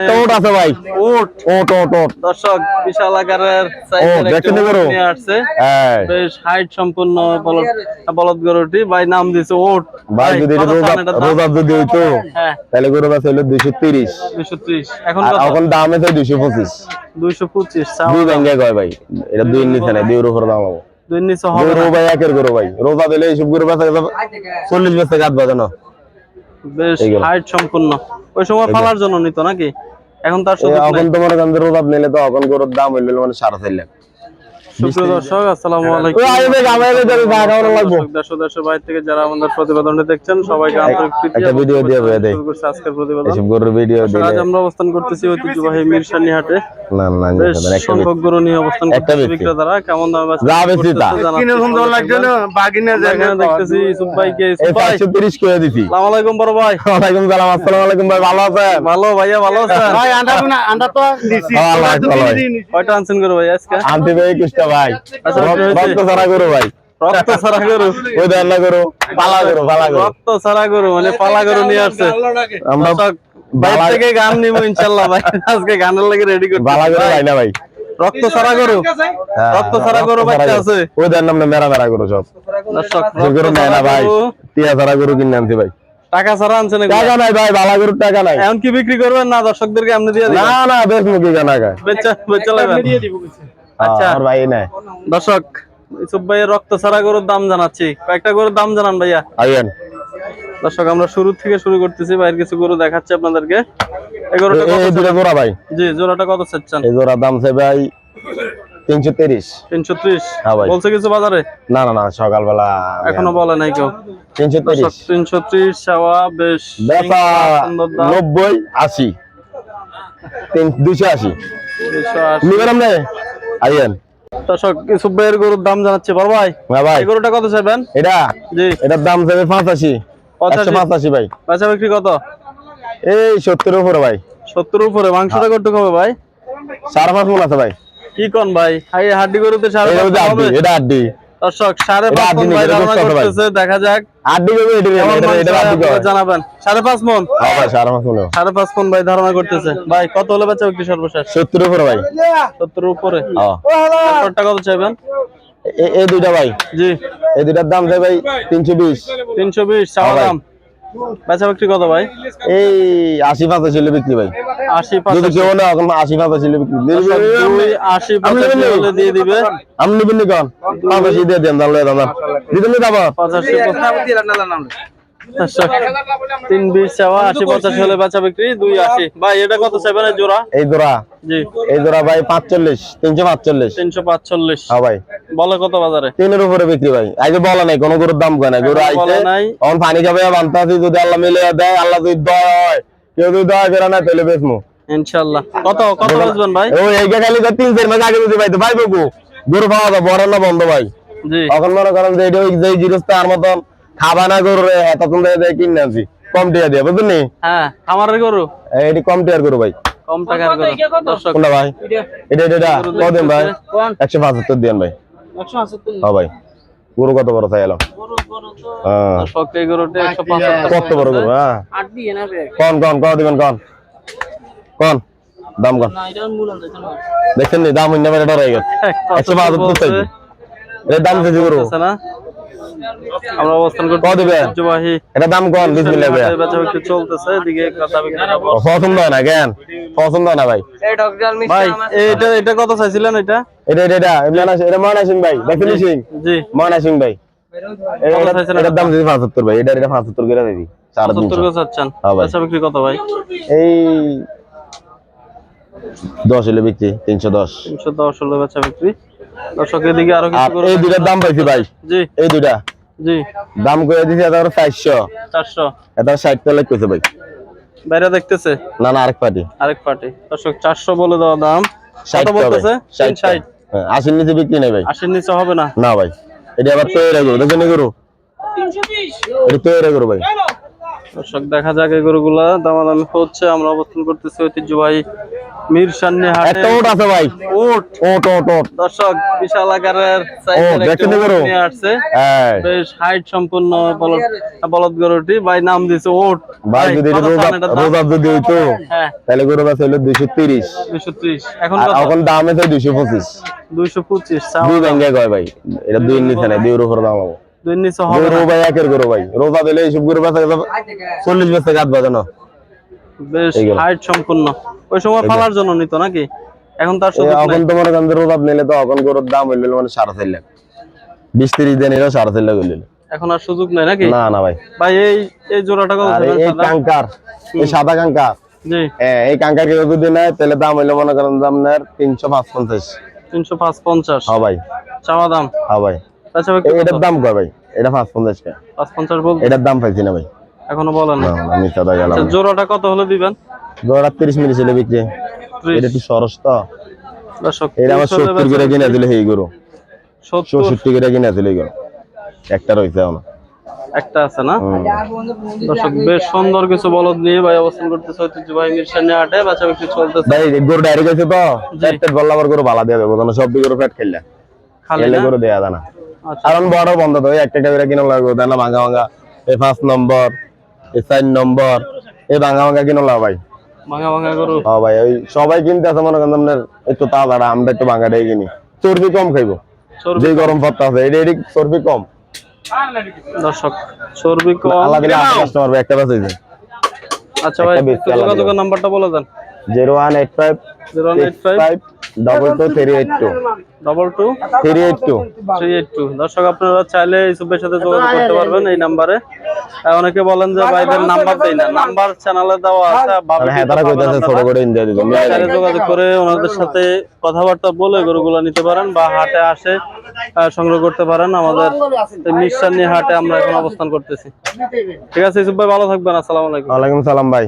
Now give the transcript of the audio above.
ওট আছে ভাই। উট ওট ওট ওট। দর্শক বিশাল আকারের সাইজের একটি দেখতে উট পারো? নিয়ে আসছে। হ্যাঁ। বেশ হাইট সম্পূর্ণ বলদ বলদ গরুটি। ভাই নাম দিছে ওট। ভাই যদি রোজা যদি হইতো হ্যাঁ। তাহলে গরু বাস হইল দুইশো তিরিশ। দুইশো ত্রিশ। এখন এখন দাম আছে দুইশো পঁচিশ। দুইশো পঁচিশ। দুই ব্যাংকে কয় ভাই? এটা দুই নিচে নাই উপরে দাম হব। দুই নিচে হবে গরু ভাই একের গরু ভাই। রোজা দিলে এইসব গরু বেচা চল্লিশ বেচতে গাছ বাজানো। বেশ হাইট সম্পূর্ণ ওই সময় পালার জন্য নিত নাকি? এখন তার এখন তোমার রোদ নিলে তো এখন গরুর দাম হইল মানে সাড়ে চার লাখ। দর্শক আসসালামু আলাইকুম। ওই আইবে গামাইবে যাবে চা খাওয়ানো লাগবো? দর্শক, দেশ ও দেশের বাইরে থেকে যারা আমাদের প্রতিবেদনটি দেখছেন সবাইকে আন্তরিক একটা ভিডিও দিয়ে শুভেচ্ছা দেয়। আজকের প্রতিবেদন। এইসব গরুর ভিডিও দর্শক, আজ আমরা অবস্থান করতেছি ঐতিহ্যবাহী মিরসানি হাটে না না বেশ নিতে একটা সংখ্যক গরু নিয়ে অবস্থান একটা বিক্রেতারা। কেমন দামে বেচা যা বিক্রি বেশি তা। করতেছে জানাচ্ছি। আমরা এখানে দেখতেছি ইউসুফ ভাইকে। এই ভাই। চারশো তিরিশ করে দিছি। আসসালামু আলাইকুম বড় ভাই। ওয়ালাইকুম সালাম আসসালামু আলাইকুম ভাই ভালো আছেন? ভালো ভাইয়া ভালো আছেন? ভালো আছে, ভালো আছে। কয়টা আনছেন গরু ভাই আজকে? আনতে ভাই কৃষ্ণ ভাই। রক্ত- ছাড়া করো ভাই। রক্ত ছাড়া গরু। ওই না করো পালা করো পালা করো রক্ত ছাড়া গরু মানে পালা গরু নিয়ে আসছে। আমরা বাইরে থেকে গান নিব ইনশাল্লাহ ভাই। আজকে গানের লাগে রেডি করো ভাই না ভাই। রক্ত ছাড়া গরু। হ্যাঁ, রক্ত ছাড়া গরু বাচ্চা আছে। ওই দেন নামে মেরা মেরা করো সব। গরু নেয় না ভাই গরু, টিয়া ছাড়া গরু কিনে আনছি ভাই। টাকা ছাড়া আনছেন এগুলো? টাকা নাই ভাই বালা গরুর টাকা নাই। এখন কি বিক্রি করবেন না? দর্শকদেরকে আপনি দিয়ে দিবেন? না না বেশ মুখি কেনা গায় বেচা বেচা লাগবেন আচ্ছা আমার ভাই দর্শক ইসুফ ভাইয়ের রক্ত ছাড়া গরুর দাম জানাচ্ছি। কয়েকটা গরুর দাম জানান ভাইয়া। আইয়েন দর্শক আমরা শুরু থেকে শুরু করতেছি বাইরের কিছু গরু দেখাচ্ছি আপনাদেরকে। এই গরুটা কত এই জোড়া ভাই। জি জোড়াটা কত চাচ্ছেন এই জোড়ার দাম চাই ভাই তিনশো তিরিশ। তিনশো ত্রিশ? হ্যাঁ ভাই। বলছে কিছু বাজারে? না না না সকালবেলা এখনও বলে নাই কেউ। তিনশো তিরিশ। তিনশো বেশ বেচা সুন্দর দাম। নব্বই আশি। তিন দুইশো আশি। দুইশো আশি। নিবেন আপনি? আইয়েন দর্শক ইসুফ ভাইয়ের গরুর দাম জানাচ্ছি। বড় ভাই হ্যাঁ ভাই। এই গরুটা কত চাইবেন? এটা? জি। এটার দাম চাইবে পাঁচাশি। পঁচাশি। পঁচাশি ভাই। বেচা বিক্রি কত? এই সত্তর উপরে ভাই। সত্তর উপরে। মাংসটা কত হবে ভাই? সাড়ে পাঁচ মন আছে ভাই। কি কোন ভাই? হাই হাড্ডি গরুতে সাড়ে এটা পাঁচ দর্শক সাড়ে পাঁচ মন। করতেছে দেখা যাক। জানাবেন। সাড়ে পাঁচ মন? ভাই সাড়ে পাঁচ মন ভাই ধারণা করতেছে। ভাই কত হলে বেচা বিক্রি সর্বশেষ? সত্তর উপরে ভাই। সত্তর উপরে। কত চাইবেন? এই দুইটা ভাই। জি। এই দুইটার দাম ভাই তিনশো বিশ। তিনশো বিশ হ্যাঁ দাম। বেচা বিক্রি কত ভাই? এই আশি পাঁচ ছিল বিক্রি ভাই। আশি যদি পাঁচাশি। কেউ না এখন আশি পাঁচ ছিল বিক্রি দুই আশি? হলে দিয়ে দিবে। আপনি নিবেন নি কন পাঁচাশি দিয়ে দেন তাহলে দাদা। দিতেন নি দাবা পঁচাশি তিন বিশ চাওয়া আশি পঁচাশি হলে বেচা বিক্রি দুই আশি। ভাই এটা কত চাইবেন জোড়া? এই জোড়া? জি। এই জোড়া ভাই পাঁচচল্লিশ তিনশো পাঁচচল্লিশ। তিনশো পাঁচচল্লিশ। হ্যাঁ ভাই। বলে কত বাজারে? তিনের উপরে বিক্রি ভাই। আগে বলা নাই কোনো গরুর দাম কয় না গরু আইছে এখন পানি খাবে বানতে আছি যদি আল্লাহ মিলে দেয় আল্লাহ যদি দয় কেউ যদি দয় ফেরা না তাহলে বেচমু। ইনশাল্লাহ কত কত বেচবেন ভাই? ও এইটা খালি তো তিন চার মাস আগে যদি ভাই তো ভাই বাবু গরু পাওয়া যায় বড় না বন্ধ ভাই। জি। এখন মনে করেন যে এটা ওই যে জিরস্তার মতন খাবা না গরু এত তুমি কিনে আনছি। কম টিয়া দিয়ে বুঝলি? হ্যাঁ আমারের গরু? এটি কম টিয়ার গরু ভাই। কম টাকার গরু। কোনটা ভাই? এটা এটা কত দিন ভাই? একশো পঁচাত্তর দিন ভাই। হ্যাঁ ভাই। গরু কত বড় চাই কত বড় গরু হ্যাঁ। কন কন কত দিবেন কন? কন? দাম কন? দেখছেন নি? দাম হইনা বেড়ে ডরাই গেছে। একশো পঁচাত্তর চাইছি। এর দাম চাইছি গরু। না। আমরা অবস্থান কত দিবে? এটা দাম কন বিসমিল্লাহ ভাই। হাটে বেচা বিক্রি চলতেছে এদিকে কথা বিক্রি পছন্দ না কেন? পছন্দ না ভাই। ভাই এটা এটা কত চাইছিলেন এটা? এটা এটা এটা এটা সিং ভাই দেখলি সিং জি। সিং ভাই। এটা- কত এটা- চাইছেন এটার দাম দিয়েছি পাঁচাত্তর ভাই এটা এটা পাঁচাত্তর করে দিবি সাড়ে সত্তর তিনশো। করে চাচ্ছেন? হ্যাঁ বেচা বিক্রি কত ভাই? এই দশ হলে বিক্রি তিনশো দশ। তিনশো দশ হলে বেচা বিক্রি। দর্শক এদিকে আরও কিছু এই দুটার দাম পাইছি ভাই। জি। এই দুটা জি। দাম করে দিছি এটা চারশো। চারশো। এটা ষাট তলে কইছে ভাই। বাইরে দেখতেছে? না না আরেক পার্টি। আরেক পার্টি। দর্শক চারশো বলে দেওয়া দাম। ষাট কত বলতেছে? তিন ষাট। আশির নিচে বিক্রি নেই ভাই। আশির নিচে হবে না? না ভাই এটা আবার তৈরি করো দেখেন করো এটা তৈরি করো ভাই। দর্শক দেখা যাক এই গরুগুলা দামাদামি হচ্ছে। আমরা অবস্থান করতেছি ঐতিহ্যবাহী মীর সান্নি হাটে ওট আছে ভাই। উট ওট ওট ওট। দর্শক বিশাল আকারের সাইজের একটা গরু? নিয়ে আসছে। হ্যাঁ বেশ হাইট সম্পূর্ণ বলদ বলদ গরুটি। ভাই নাম দিছে ওট। ভাই যদি রোজা চান এটার দাম? রোজা যদি হইতো হ্যাঁ। তাহলে গরু বাস হইল দুইশো তিরিশ। দুইশো ত্রিশ। এখন আর কত এখন দাম আছে দুইশো পঁচিশ। দুইশো পঁচিশ। দুই ব্যাংকে কয় ভাই? এটা দুই নিচে দুই উপর দাম হবে। দুই নিচে হবে গরু ভাই একের গরু ভাই। রোজা দিলে এইসব গরু বেচা চল্লিশ বেচে গাছ বাজানো বেশ হাইট সম্পূর্ণ। ওই সময় ফালার জন্য নিত নাকি? এখন তার এ এখন নাই। তো মনে করেন যে রোজা নিলে তো এখন গরুর দাম হইল মানে সাড়ে চার লাখ। বিশ তিরিশ দিন এলো সাড়ে চার লাখ হইল। এখন আর সুযোগ নাই নাকি? না না ভাই। ভাই এই এই জোড়াটা কত এই সাদা? কাঙ্কার এই সাদা কাঙ্কার। জি। হ্যাঁ এই কাঙ্কার কেউ যদি নেয় তাহলে দাম হইল মনে করেন দাম নেয় তিনশো পাঁচ পঞ্চাশ তিনশো পাঁচ পঞ্চাশ হ্যাঁ ভাই। চাওয়া দাম? হ্যাঁ ভাই। এটার দাম কয় ভাই? এটা পাঁচ পঞ্চাশ টাকা। পাঁচ পঞ্চাশ বল এটার দাম পাইছি না ভাই। এখনও বলেন না। আমি সাদা গেলাম। আচ্ছা জোড়াটা কত হলে দিবেন? দোড়া তিরিশ মিনিট ছিল বিক্রি। এটা একটু সরস তো। এটা আমার সত্তর করে কিনে দিলে এই গরু। সত্তর। চৌষট্টি করে কিনে দিলে গরু। একটা রয়েছে একটা আছে না? দর্শক বেশ সুন্দর কিছু বলদ নিয়ে ভাই অবস্থান করতেছে ঐতিহ্যবাহী মিরসানি হাটে বাচ্চা বিক্রি চলতেছে। ভাই গরু ডাইরেক্ট তো? পেট দেবো সব গরু পেট খেললে। খালি খেলে না? গরু দেয়া আচ্ছা। কারণ বড় বন্ধ তো একটা একটা করে কিনে লাগবে তাই না? ভাঙা ভাঙা। এই পাঁচ নম্বর এই চার নম্বর এই ভাঙা ভাঙা কিনে লাগ ভাই। ভাঙা ভাঙা গরু ও ভাই ওই সবাই কিনতে আছে মনে করেন আপনার একটু আমরা একটু ভাঙাটাই কিনি। চর্বি কম খাইবো যে গরম পড়তে আছে এটা এদিক চর্বি কম। দর্শক চর্বি কম দিলে আট কাস্টমার একটা বাস আচ্ছা ভাই যোগাযোগের নাম্বারটা বলে দেন। Zero one eight five zero eight five. Five double two three eight two double two three eight two three eight two দর্শক আপনারা চাইলে ইসুফের সাথে যোগাযোগ করতে পারবেন এই নাম্বারে। অনেকে বলেন যে ভাইদের নাম্বার দেই না। নাম্বার চ্যানেলে দেওয়া আছে ভাবে হ্যাঁ তারা কইতাছে ছোট করে ইন্ডিয়া দিল চাইলে যোগাযোগ করে ওনাদের সাথে কথাবার্তা বলে গরুগুলো নিতে পারেন বা হাটে আসে সংগ্রহ করতে পারেন। আমাদের মিশানি হাটে আমরা এখন অবস্থান করতেছি। ঠিক আছে ইসুফ ভাই ভালো থাকবেন। আসসালামু আলাইকুম। ওয়ালাইকুম সালাম ভাই।